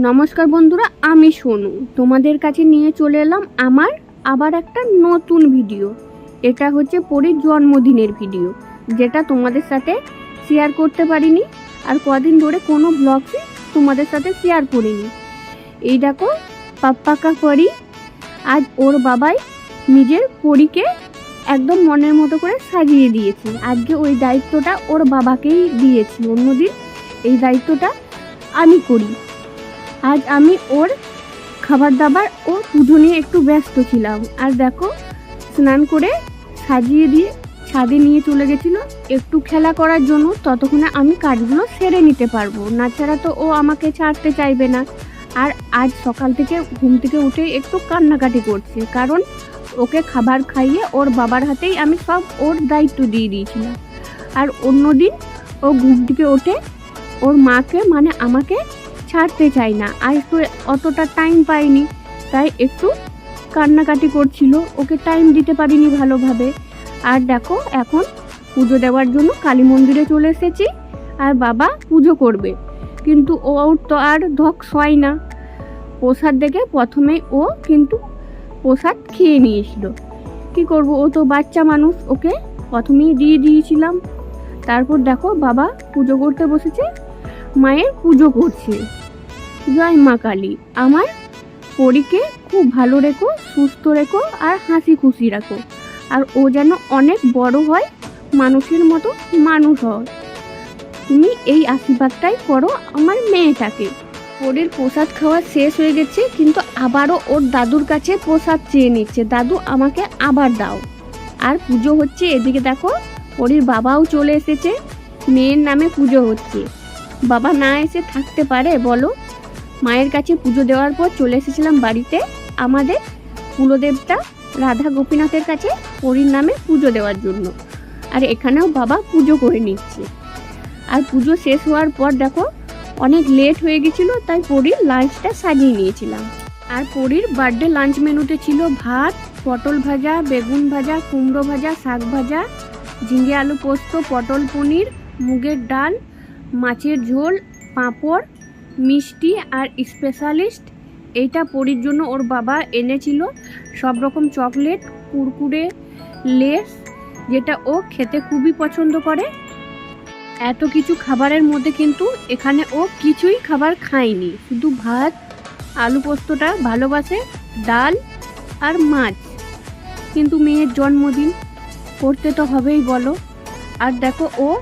নমস্কার বন্ধুরা, আমি সোনু। তোমাদের কাছে নিয়ে চলে এলাম আমার আবার একটা নতুন ভিডিও। এটা হচ্ছে পরীর জন্মদিনের ভিডিও, যেটা তোমাদের সাথে শেয়ার করতে পারিনি আর কদিন ধরে কোনো ব্লগই তোমাদের সাথে শেয়ার করিনি। এই দেখো পাপ্পাকা পরি আজ ওর বাবাই নিজের পরীকে একদম মনের মতো করে সাজিয়ে দিয়েছে। আজকে ওই দায়িত্বটা ওর বাবাকেই দিয়েছি। অন্যদিন এই দায়িত্বটা আমি করি। আজ আমি ওর খাবার দাবার ও পুজো নিয়ে একটু ব্যস্ত ছিলাম। আর দেখো, স্নান করে সাজিয়ে দিয়ে ছাদে নিয়ে চলে গেছিল। একটু খেলা করার জন্য ততক্ষণে আমি কাজগুলো সেরে নিতে পারব। না ছাড়া তো ও আমাকে ছাড়তে চাইবে না। আর আজ সকাল থেকে ঘুম থেকে উঠে একটু কান্নাকাটি করছে। কারণ ওকে খাবার খাইয়ে ওর বাবার হাতেই আমি সব ওর দায়িত্ব দিয়ে দিয়েছিলাম। আর অন্যদিন ও ঘুম থেকে ওঠে, ওর মাকে মানে আমাকে ছাড়তে চাই না। আর একটু অতটা টাইম পাইনি, তাই একটু কান্নাকাটি করছিল। ওকে টাইম দিতে পারিনি ভালোভাবে। আর দেখো, এখন পুজো দেওয়ার জন্য কালী মন্দিরে চলে এসেছি, আর বাবা পুজো করবে। কিন্তু ও তো আর ধক হয় না। প্রসাদ দেখে প্রথমে ও কিন্তু প্রসাদ খেয়ে নিয়েছিল কি করব? ও তো বাচ্চা মানুষ, ওকে প্রথমেই দিয়ে দিয়েছিলাম। তারপর দেখো, বাবা পুজো করতে বসেছে, মায়ের পুজো করছে। জয় মা কালী। আমার পরীকে খুব ভালো রেখো, সুস্থ রেখো আর হাসি খুশি রাখো। আর ও যেন অনেক বড় হয়, মানুষের মতো মানুষ হয়। তুমি এই আশীর্বাদটাই করো আমার মেয়েটাকে। পরীর প্রসাদ খাওয়া শেষ হয়ে গেছে, কিন্তু আবারও ওর দাদুর কাছে প্রসাদ চেয়ে নিচ্ছে। দাদু, আমাকে আবার দাও। আর পুজো হচ্ছে এদিকে দেখো, পরীর বাবাও চলে এসেছে। মেয়ের নামে পুজো হচ্ছে। বাবা না এসে থাকতে পারে, বলো? মায়ের কাছে পুজো দেওয়ার পর চলে এসেছিলাম বাড়িতে। আমাদের কুলদেবতা রাধা গোপীনাথের কাছে পরীর নামে পুজো দেওয়ার জন্য। আর এখানেও বাবা পুজো করে নিচ্ছে। আর পুজো শেষ হওয়ার পর দেখো, অনেক লেট হয়ে গেছিল, তাই পরীর লাঞ্চটা সাজিয়ে নিয়েছিলাম। আর পরীর বার্থডে লাঞ্চ মেনুতে ছিল ভাত, পটল ভাজা, বেগুন ভাজা, কুমড়ো ভাজা, শাক ভাজা, ঝিঙে আলু পোস্ত, পটল পনির, মুগের ডাল, মাছের ঝোল, পাঁপড় মিষ্টি আর স্পেশালিস্ট। এইটা পরির জন্য ওর বাবা এনেছিল। সব রকম চকলেট, কুরকুরে, লেস, যেটা ও খেতে খুবই পছন্দ করে। এত কিছু খাবারের মধ্যে কিন্তু এখানে ও কিছুই খাবার খায়নি। শুধু ভাত, আলু পোস্তটা ভালোবাসে, ডাল আর মাছ। কিন্তু মেয়ের জন্মদিন, করতে তো হবেই বলো। আর দেখো ও